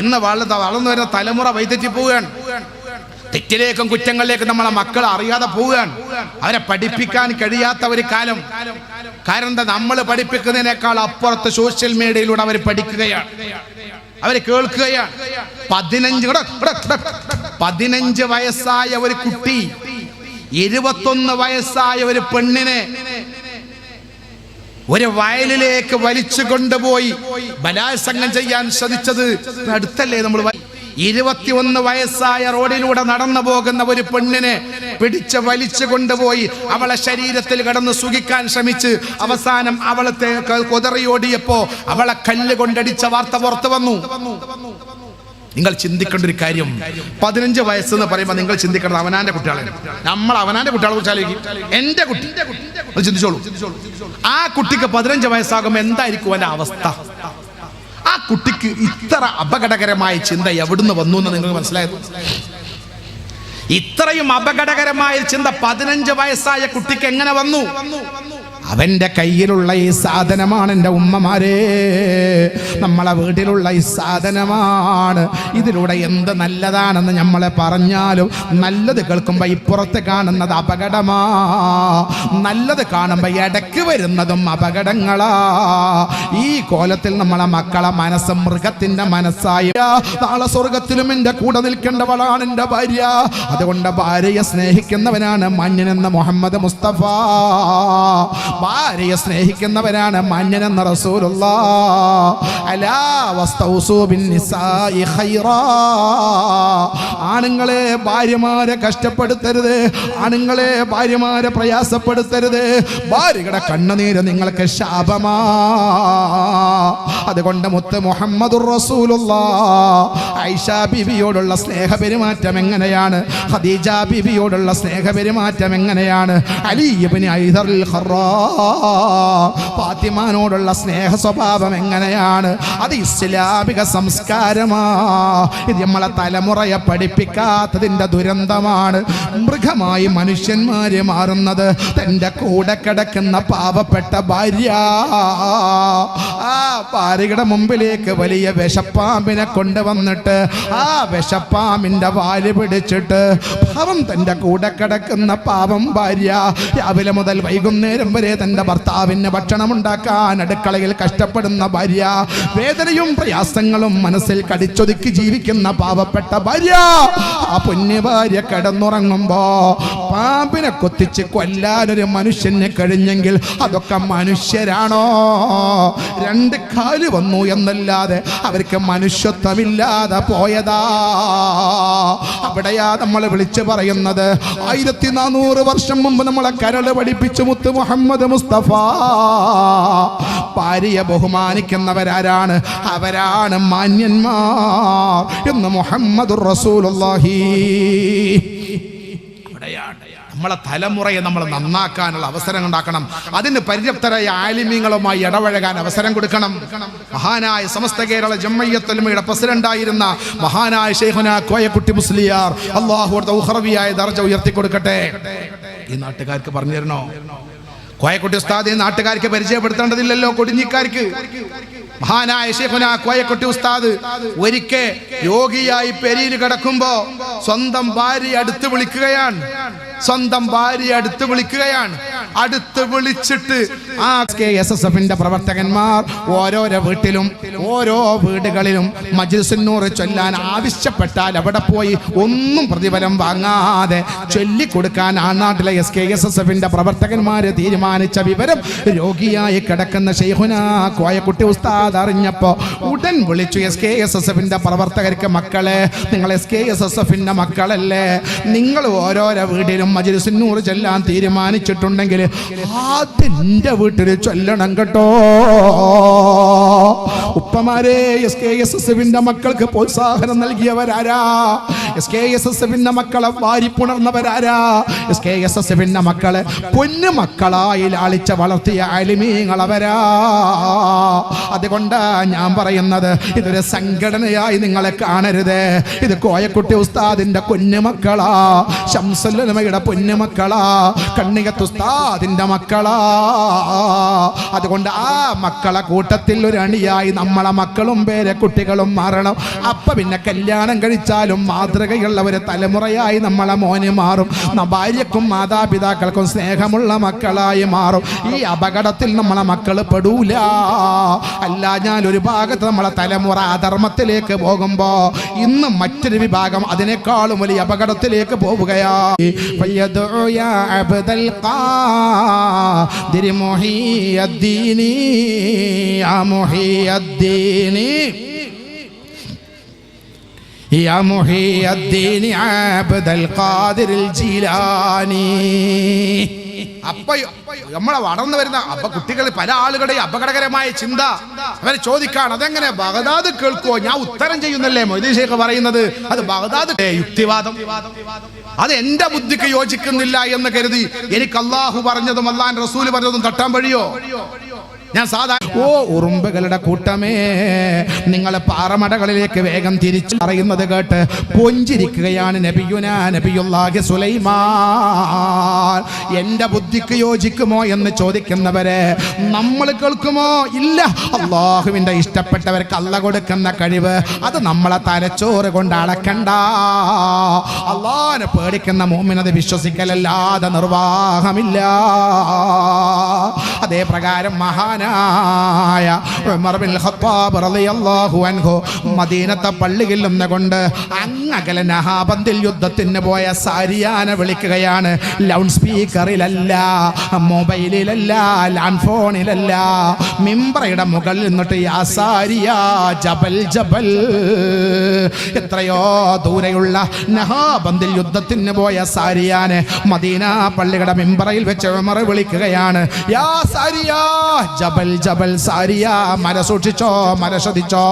ഇന്ന് വളർന്ന് വളർന്നു വരുന്ന തലമുറ വൈതെറ്റി പോവുകയാണ്. തെറ്റിലേക്കും കുറ്റങ്ങളിലേക്കും നമ്മളെ മക്കൾ അറിയാതെ പോവുകയാണ്. അവരെ പഠിപ്പിക്കാൻ കഴിയാത്ത ഒരു കാലം. കാരണം എന്താ? നമ്മൾ പഠിപ്പിക്കുന്നതിനേക്കാൾ അപ്പുറത്ത് സോഷ്യൽ മീഡിയയിലൂടെ അവർ പഠിക്കുകയാണ്. അവർ കേൾക്കുകയാണ്. പതിനഞ്ച്. പതിനഞ്ച് വയസ്സായ ഒരു കുട്ടി ഇരുപത്തൊന്ന് വയസ്സായ ഒരു പെണ്ണിനെ ഒരു വയലിലേക്ക് വലിച്ചു കൊണ്ടുപോയി. ബലാത്സംഗം ചെയ്യാൻ ശ്രമിച്ചത് അടുത്തല്ലേ നമ്മൾ ഇരുപത്തിയൊന്ന് വയസ്സായ റോഡിലൂടെ നടന്നു പോകുന്ന ഒരു പെണ്ണിനെ പിടിച്ച് വലിച്ചു കൊണ്ടുപോയി അവളെ ശരീരത്തിൽ കടന്ന് സുഖിക്കാൻ ശ്രമിച്ച് അവസാനം അവളത്തെ കൊതറിയോടിയപ്പോ അവളെ കല്ല് കൊണ്ടടിച്ച വാർത്ത പുറത്തു വന്നു. നിങ്ങൾ ചിന്തിക്കേണ്ട ഒരു കാര്യം പതിനഞ്ച് വയസ്സെന്ന് പറയുമ്പോൾ നിങ്ങൾ ചിന്തിക്കേണ്ടത് അവനാന്റെ കുട്ടികളെ. നമ്മൾ അവനാന്റെ കുട്ടികളെ കുറിച്ച് ആലോചിക്കും. എന്റെ കുട്ടി. ഒന്ന് ചിന്തിച്ചോളൂ. ആ കുട്ടിക്ക് പതിനഞ്ച് വയസ്സാകുമ്പോൾ എന്തായിരിക്കും അവന്റെ അവസ്ഥ? ആ കുട്ടിക്ക് ഇത്ര അപകടകരമായ ചിന്ത എവിടുന്ന് വന്നു എന്ന് നിങ്ങൾക്ക് മനസ്സിലായത്? ഇത്രയും അപകടകരമായ ചിന്ത പതിനഞ്ച് വയസ്സായ കുട്ടിക്ക് എങ്ങനെ വന്നു? അവന്റെ കയ്യിലുള്ള ഈ സാധനമാണ് എന്റെ ഉമ്മമാരെ. നമ്മളെ വീട്ടിലുള്ള ഈ സാധനമാണ്. ഇതിലൂടെ എന്ത് നല്ലതാണെന്ന് നമ്മളെ പറഞ്ഞാലും നല്ലത് കേൾക്കുമ്പോൾ ഇപ്പുറത്ത് കാണുന്നത് അപകടമാ. നല്ലത് കാണുമ്പോൾ ഇടയ്ക്ക് വരുന്നതും അപകടങ്ങളാ. ഈ കോലത്തിൽ നമ്മളെ മക്കളെ മനസ്സ് മൃഗത്തിന്റെ മനസ്സായി. നാളെ സ്വർഗത്തിലും എന്റെ കൂടെ നിൽക്കേണ്ടവളാണ് എന്റെ ഭാര്യ. അതുകൊണ്ട് ഭാര്യയെ സ്നേഹിക്കുന്നവനാണ് മഞ്ഞനെന്ന മുഹമ്മദ് മുസ്തഫ. ഭാര്യയെ സ്നേഹിക്കുന്നവരാണ് മഞ്ഞനെന്ന റസൂലുള്ള. ആണുങ്ങളെ ഭാര്യമാരെ കഷ്ടപ്പെടുത്തരുത്. ആണുങ്ങളെ ഭാര്യമാരെ പ്രയാസപ്പെടുത്തരുത്. ഭാര്യയുടെ കണ്ണുനീര് നിങ്ങൾക്ക് ശാപമാ. അതുകൊണ്ട് മുത്ത് മുഹമ്മദ് റസൂലുള്ള ഐഷ ബിബിയോടുള്ള സ്നേഹപെരുമാറ്റം എങ്ങനെയാണ്? ഖദീജ ബിബിയോടുള്ള സ്നേഹപെരുമാറ്റം എങ്ങനെയാണ്? അലിബിന് ഫാത്തിമാനോടുള്ള സ്നേഹ സ്വഭാവം എങ്ങനെയാണ്? അത് ഇസ്ലാമിക സംസ്കാരമാ. ഇത് നമ്മളെ തലമുറയെ പഠിപ്പിക്കാത്തതിന്റെ ദുരന്തമാണ്. മൃഗമായി മനുഷ്യന്മാരെ മാറുന്നത് തന്റെ കൂടെ കിടക്കുന്ന പാവപ്പെട്ട ഭാര്യ. ആ ഭാര്യയുടെ മുമ്പിലേക്ക് വലിയ വിഷപ്പാമ്പിനെ കൊണ്ടുവന്നിട്ട് ആ വിഷപ്പാമ്പിന്റെ വാൽ പിടിച്ചിട്ട് പാവം തന്റെ കൂടെ കിടക്കുന്ന പാവം ഭാര്യ രാവിലെ മുതൽ വൈകുന്നേരം വരെ തന്റെ ഭർത്താവിന് ഭക്ഷണം ഉണ്ടാക്കാൻ അടുക്കളയിൽ കഷ്ടപ്പെടുന്ന ഭാര്യ വേദനയും പ്രയാസങ്ങളും മനസ്സിൽ കടിച്ചൊതുക്കി ജീവിക്കുന്ന പാവപ്പെട്ട ഭാര്യ. ആ പൊന്നു ഭാര്യ കിടന്നുറങ്ങുമ്പോ പാമ്പിനെ കൊത്തിച്ച് കൊല്ലാനൊരു മനുഷ്യനെ കഴിഞ്ഞെങ്കിൽ അതൊക്കെ മനുഷ്യരാണോ? രണ്ട് കാൽ വന്നു എന്നല്ലാതെ അവർക്ക് മനുഷ്യത്വമില്ലാതെ പോയതാ. അവിടെയാ നമ്മൾ വിളിച്ചു പറയുന്നത്. ആയിരത്തി നാനൂറ് വർഷം മുമ്പ് നമ്മളെ കരട് പഠിപ്പിച്ചു മുത്ത് മുഹമ്മദ് മുസ്തഫ. ഭാര്യയെ ബഹുമാനിക്കുന്നവരാരാണ്? അവരാണ് മാന്യന്മാർ. എന്ന് മുഹമ്മദ് റസൂലുള്ളാഹി. നമ്മളെ തലമുറയെ നമ്മൾ നന്നാക്കാനുള്ള അവസരം ഉണ്ടാക്കണം. അതിന് പര്യാപ്തരായ ആലിമ്യങ്ങളുമായി ഇടപഴകാൻ അവസരം കൊടുക്കണം. മഹാനായ സമസ്ത കേരള ജമ്മയ്യത്തലമയുടെ പ്രസിഡന്റായിരുന്ന മഹാനായ ഷെയ്ഖുന കോയക്കുട്ടി മുസ്ലിയാർ അള്ളാഹുറവിയായ ദർജ ഉയർത്തി കൊടുക്കട്ടെ ഈ നാട്ടുകാർക്ക് പറഞ്ഞു തരണോ? കോയക്കുട്ടി ഉസ്താദ് നാട്ടുകാർക്ക് പരിചയപ്പെടുത്തേണ്ടതില്ലല്ലോ കൊടിഞ്ഞിക്കാർക്ക്. മഹാനായ ഷെയ്ഖുന കോയക്കുട്ടി ഉസ്താദ് ഒരിക്കൽ രോഗിയായി പെരിയിൽ കിടക്കുമ്പോ സ്വന്തം ഭാര്യ അടുത്ത് വിളിക്കുകയാണ്. സ്വന്തം ഭാര്യ അടുത്ത് വിളിക്കുകയാണ്. അടുത്ത് വിളിച്ചിട്ട് ആ കെ എസ് എസ് എഫിന്റെ പ്രവർത്തകന്മാർ ഓരോരോ വീട്ടിലും ഓരോ വീടുകളിലും മജ്ലിസുന്നൂർ ചൊല്ലാൻ ആവശ്യപ്പെട്ടാൽ അവിടെ പോയി ഒന്നും പ്രതിഫലം വാങ്ങാതെ ചൊല്ലിക്കൊടുക്കാൻ ആ നാട്ടിലെ എസ് കെ എസ് എസ് എഫിന്റെ പ്രവർത്തകന്മാര് തീരുമാനിച്ച വിവരം രോഗിയായി കിടക്കുന്ന ഷെയ്ഹുന കോയക്കുട്ടി ഉസ്താദ് അറിഞ്ഞപ്പോ ഉടൻ വിളിച്ചു എസ് കെ എസ് എസ് എഫിന്റെ പ്രവർത്തകർക്ക് മക്കളെ നിങ്ങൾ എസ് കെ എസ് എസ് എഫിന്റെ മക്കളല്ലേ? നിങ്ങൾ ഓരോരോ വീട്ടിലും മജ്ലിസുന്നൂർ ചെല്ലാൻ തീരുമാനിച്ചിട്ടുണ്ടെങ്കിൽ അതിന്റെ വീട്ടിൽ ചൊല്ലണം കേട്ടോ. ഉപ്പമാരെ എസ് കെ എസ് എസ് മക്കൾക്ക് പ്രോത്സാഹനം നൽകിയവരാരാ? എസ് കെ എസ് എസ് എഫിന്റെ മക്കളെ വാരിപ്പുണർന്നവരാരാ? എസ് കെ എസ് എസ് എഫിന്റെ മക്കളെ പൊന്നു മക്കളായി ലാളിച്ച വളർത്തിയ അലിമീങ്ങളവരാ. അതുകൊണ്ട് ഞാൻ പറയുന്നത് ഇതൊരു സംഘടനയായി നിങ്ങളെ കാണരുത്. ഇത് കോയക്കുട്ടി ഉസ്താദിന്റെ കുഞ്ഞു മക്കളാ. ശംസുല്ലമയുടെ ഉലമയുടെ പൊന്നുമക്കളാ കണ്ണികത്തുസ്താദിന്റെ മക്കളാ. അതുകൊണ്ട് ആ മക്കളെ കൂട്ടത്തിൽ ഒരു അണിയായി നമ്മളെ മക്കളും പേരെ കുട്ടികളും മാറണം. അപ്പൊ പിന്നെ കല്യാണം കഴിച്ചാലും മാതൃകയുള്ളവരെ തലമുറയായി നമ്മളെ മോനെ മാറും. ഭാര്യക്കും മാതാപിതാക്കൾക്കും സ്നേഹമുള്ള മക്കളായി മാറും. ഈ അപകടത്തിൽ നമ്മളെ മക്കൾ പെടൂല. അല്ല ഞാൻ ഒരു ഭാഗത്ത് നമ്മളെ തലമുറ അധർമ്മത്തിലേക്ക് പോകുമ്പോൾ ഇന്ന് മറ്റൊരു വിഭാഗം അതിനേക്കാളും വലിയ അപകടത്തിലേക്ക് പോവുകയാണ് മുഹിയദ്ദീനി ആ മുഹിയദ്ദീനി. يا محي الدين يا محي الدين عبد القادر الجيلاني അപ്പൊ നമ്മളെ വളർന്നു വരുന്ന അപ്പൊ കുട്ടികൾ പല ആളുകളുടെയും അപകടകരമായ ചിന്ത അവരെ ചോദിക്കാണ് അതെങ്ങനെ ബഗദാദ് കേൾക്കുവോ ഞാൻ ഉത്തരം ചെയ്യുന്നല്ലേ മൊയ്തീൻ ഷേഖ് പറയുന്നത് അത് ബഗദാദ് ഏ, യുക്തിവാദം അത് എന്റെ ബുദ്ധിക്ക് യോജിക്കുന്നില്ല എന്ന് കരുതി എനിക്ക് അള്ളാഹു പറഞ്ഞതും അള്ളാൻ റസൂല് പറഞ്ഞതും തട്ടാൻ വഴിയോ ഞാൻ സാധാരണ ഓ ഉറുമ്പുകളുടെ കൂട്ടമേ. നിങ്ങൾ പാറമടകളിലേക്ക് വേഗം തിരിച്ചു പറയുന്നത് കേട്ട് പൊഞ്ചിരിക്കുകയാണ് നബിയുല്ലാഹി സുലൈമാൻ. എന്റെ ബുദ്ധിക്ക് യോജിക്കുമോ എന്ന് ചോദിക്കുന്നവരെ നമ്മൾ കേൾക്കുമോ? ഇല്ല. അള്ളാഹുവിന്റെ ഇഷ്ടപ്പെട്ടവർക്ക് അല്ല കൊടുക്കുന്ന കഴിവ്. അത് നമ്മളെ തലച്ചോറ് കൊണ്ട് അളക്കണ്ട അള്ളാഹിനെ പേടിക്കുന്ന മോമിനത് വിശ്വസിക്കലല്ലാതെ നിർവാഹമില്ല. അതേ പ്രകാരം മഹാനായ അൻഹു മദീനത്തെ പള്ളിയിൽ നിന്നുകൊണ്ട് അങ്ങകലെ നഹാബന്തിൽ യുദ്ധത്തിന് പോയ സാരിയാനെ വിളിക്കുകയാണ്. Loud സ്പീക്കറിലല്ല മൊബൈലിലല്ല land ഫോണിലല്ല. മിംബ്രയുടെ മുകളിൽ നിന്നിട്ട് യാ സാരിയ ജബൽ ജബൽ. എത്രയോ ദൂരെയുള്ള നഹാബന്തിൽ യുദ്ധത്തിന് പോയ സാരിയാനെ മദീന പള്ളിയുടെ മിമ്പറയിൽ വെച്ച് വിളിക്കുകയാണ്. യാ സാരിയ ജബൽ. ജബൽ ജബൽ സാരിയ മല സൂക്ഷിച്ചോ മല ശ്രദ്ധിച്ചോ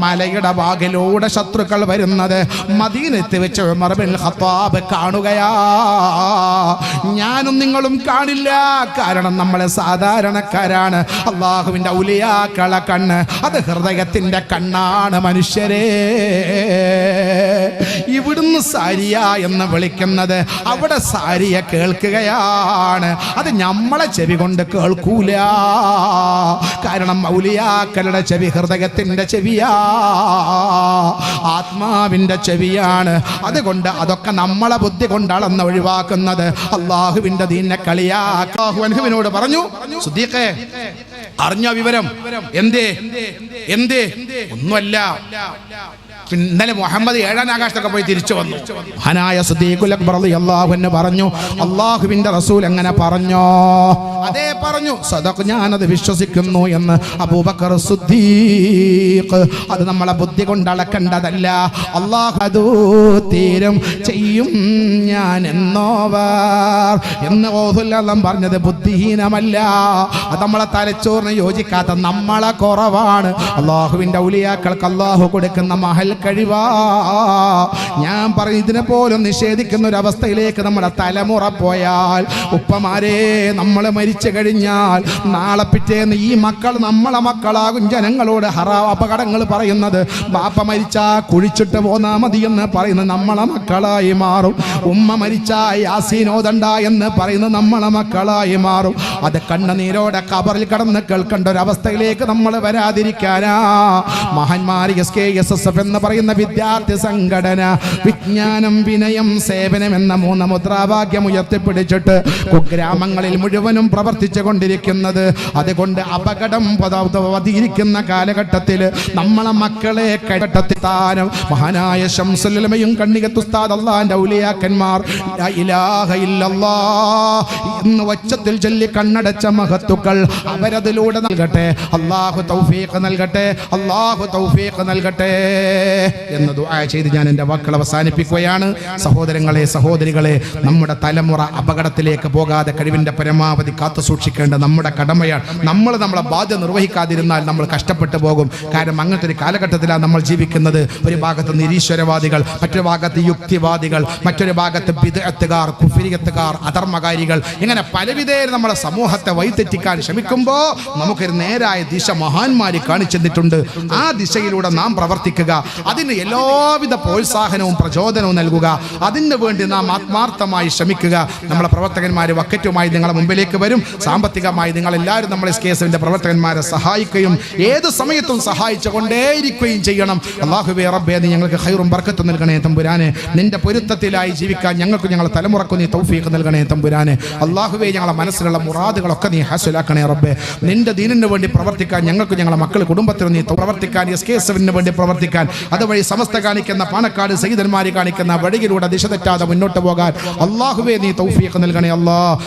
മലയുടെ വാകിലൂടെ ശത്രുക്കൾ വരുന്നത് മദീനത്ത് വെച്ച് ഉമർ ഹത്താബ് കാണുകയാ. ഞാനും നിങ്ങളും കാണില്ല. കാരണം നമ്മളെ സാധാരണക്കാരാണ്. അള്ളാഹുവിന്റെ ഔലിയാക്കള കണ്ണ് അത് ഹൃദയത്തിന്റെ കണ്ണാണ് മനുഷ്യരെ. ഇവിടുന്ന് സാരിയ എന്ന് വിളിക്കുന്നത് അവിടെ സാരിയ കേൾക്കുകയാണ്. അത് നമ്മളെ ചെവി കൊണ്ട് കേൾക്കൂല. കാരണം മൗലിയാക്കളുടെ ചെവി ഹൃദയത്തിന്റെ ചെവിയാ. ആത്മാവിന്റെ ചെവിയാണ്. അതുകൊണ്ട് അതൊക്കെ നമ്മളെ ബുദ്ധി കൊണ്ടാണ് ഒഴിവാക്കുന്നത്. അള്ളാഹുവിന്റെ ദീനെ കളിയാഹുവിനോട് പറഞ്ഞു അറിഞ്ഞ വിവരം. എന്തേ? എന്തേ? ഒന്നുമല്ല. ഇന്നലെ മുഹമ്മദ് ഏഴാം ആകാശത്തൊക്കെ പോയി തിരിച്ചു വന്നു. ഹനായ അക്ബർ റളിയല്ലാഹു അൻഹു പറഞ്ഞു അള്ളാഹുവിന്റെ റസൂൽ എങ്ങനെ പറഞ്ഞോ? അതേ പറഞ്ഞു സദഖ് ഞാനത് വിശ്വസിക്കുന്നു എന്ന്. അബൂബക്കർ സുദ്ദീഖ് അത് നമ്മളെ ബുദ്ധി കൊണ്ട് അളക്കേണ്ടതല്ല. അള്ളാഹു അത് തീരം. ചെയ്യും ഞാൻ എന്നോവർ. എന്ന് ഓഹുല്ലാം പറഞ്ഞത് ബുദ്ധിഹീനമല്ല. അത് നമ്മളെ തലച്ചോറിന് യോജിക്കാത്ത നമ്മളെ കുറവാണ്. അള്ളാഹുവിന്റെ ഔലിയാക്കൾക്ക് അള്ളാഹു കൊടുക്കുന്ന മഹൽ കഴിവാ. ഞാൻ പറയും ഇതിനെ പോലും നിഷേധിക്കുന്ന ഒരു അവസ്ഥയിലേക്ക് നമ്മുടെ തലമുറ പോയാൽ ഉപ്പമാരെ നമ്മൾ മരിച്ചു കഴിഞ്ഞാൽ നാളെ പിറ്റേന്ന് ഈ മക്കൾ നമ്മളെ മക്കളാകും ജനങ്ങളോട് ഹറാ അപകടങ്ങൾ പറയുന്നത്. ബാപ്പ മരിച്ചാ കുഴിച്ചിട്ട് പോന്നാ മതി എന്ന് പറയുന്നത് നമ്മളെ മക്കളായി മാറും. ഉമ്മ മരിച്ചാ യാസീനോദണ്ട എന്ന് പറയുന്നത് നമ്മളെ മക്കളായി മാറും. അത് കണ്ണുനീരോടെ കബറിൽ കടന്ന് കേൾക്കേണ്ട ഒരു അവസ്ഥയിലേക്ക് നമ്മൾ വരാതിരിക്കാനാ. മഹാന്മാർ S K S S F എന്ന് പറയുന്ന വിദ്യാർത്ഥി സംഘടന വിജ്ഞാനം വിനയം സേവനം എന്ന മൂന്ന് മുദ്രാവാക്യം ഉയർത്തിപ്പിടിച്ചിട്ട് കുഗ്രാമങ്ങളിൽ മുഴുവനും പ്രവർത്തിച്ചു കൊണ്ടിരിക്കുന്നത്. അതുകൊണ്ട് അപകടം പതിയിരിക്കുന്ന കാലഘട്ടത്തിൽ നമ്മളെ മക്കളെ കഘട്ടത്തിൽ താനം. മഹാനായ ശംസുലമയും കണ്ണികത്തുസ്താദ് അള്ളാന്റെ ഔലിയാക്കന്മാർ ഇന്ന് വച്ചത്തിൽ ചൊല്ലി കണ്ണടച്ച മഹത്തുക്കൾ അവരതിലൂടെ നൽകട്ടെ. അള്ളാഹു തൗഫീഖ് നൽകട്ടെ. അള്ളാഹു തൗഫീഖ് നൽകട്ടെ. എന്ന് ദുആ ചെയ്ത് ഞാൻ എന്റെ വാക്കുകൾ അവസാനിപ്പിക്കുകയാണ്. സഹോദരങ്ങളെ സഹോദരികളെ നമ്മുടെ തലമുറ അപകടത്തിലേക്ക് പോകാതെ കഴിവിന്റെ പരമാവധി കാത്തു സൂക്ഷിക്കേണ്ട നമ്മുടെ കടമയാണ്. നമ്മൾ നമ്മളെ ബാധ്യത നിർവഹിക്കാതിരുന്നാൽ നമ്മൾ കഷ്ടപ്പെട്ടു പോകും. കാരണം അങ്ങനത്തെ ഒരു കാലഘട്ടത്തിലാണ് നമ്മൾ ജീവിക്കുന്നത്. ഒരു ഭാഗത്ത് നിരീശ്വരവാദികൾ മറ്റൊരു ഭാഗത്ത് യുക്തിവാദികൾ മറ്റൊരു ഭാഗത്ത് പിതത്തുകാർ കുഫിരിയത്തുകാർ അധർമ്മകാരികൾ. ഇങ്ങനെ പലവിധേന നമ്മുടെ സമൂഹത്തെ വഴിതെറ്റിക്കാൻ ശ്രമിക്കുമ്പോൾ നമുക്കൊരു നേരായ ദിശ മഹാന്മാര് കാണിച്ചെന്നിട്ടുണ്ട്. ആ ദിശയിലൂടെ നാം പ്രവർത്തിക്കുക. അതിന് എല്ലാവിധ പ്രോത്സാഹനവും പ്രചോദനവും നൽകുക. അതിന് വേണ്ടി നാം ആത്മാർത്ഥമായി ശ്രമിക്കുക. നമ്മളെ പ്രവർത്തകന്മാർ വക്കറ്റുമായി നിങ്ങളുടെ മുമ്പിലേക്ക് വരും. സാമ്പത്തികമായി നിങ്ങൾ എല്ലാവരും നമ്മളെ എസ് കെ എസിന്റെ പ്രവർത്തകന്മാരെ സഹായിക്കുകയും ഏത് സമയത്തും സഹായിച്ചു കൊണ്ടേയിരിക്കുകയും ചെയ്യണം. അള്ളാഹുബേ റബ്ബേ നീ ഞങ്ങൾക്ക് ഹൈറും ബർക്കത്തും നൽകണേ തമ്പുരാനെ. നിന്റെ പൊരുത്തത്തിലായി ജീവിക്കാൻ ഞങ്ങൾക്ക് ഞങ്ങളെ തലമുറക്കും നീ തൗഫീഖ് നൽകണേ തമ്പുരാനെ. അള്ളാഹുബേ ഞങ്ങളെ മനസ്സിലുള്ള മുറാദുകളൊക്കെ നീ ഹാസുലാക്കണേ റബ്ബേ. നിന്റെ ദീനിന് വേണ്ടി പ്രവർത്തിക്കാൻ ഞങ്ങൾക്ക് ഞങ്ങളുടെ മക്കൾ കുടുംബത്തിന് നീ പ്രവർത്തിക്കാൻ എസ് കെ എസ് എഫിന് വേണ്ടി പ്രവർത്തിക്കാൻ. അതുവഴി സമസ്ത കാണിക്കുന്ന പാണക്കാട് സഹിതന്മാരെ കാണിക്കുന്ന വഴിയിലൂടെ ദിശ തെറ്റാതെ മുന്നോട്ട് പോകാൻ അള്ളാഹുവേ നീ തൗഫീഖ് നൽകണേ അല്ലാ.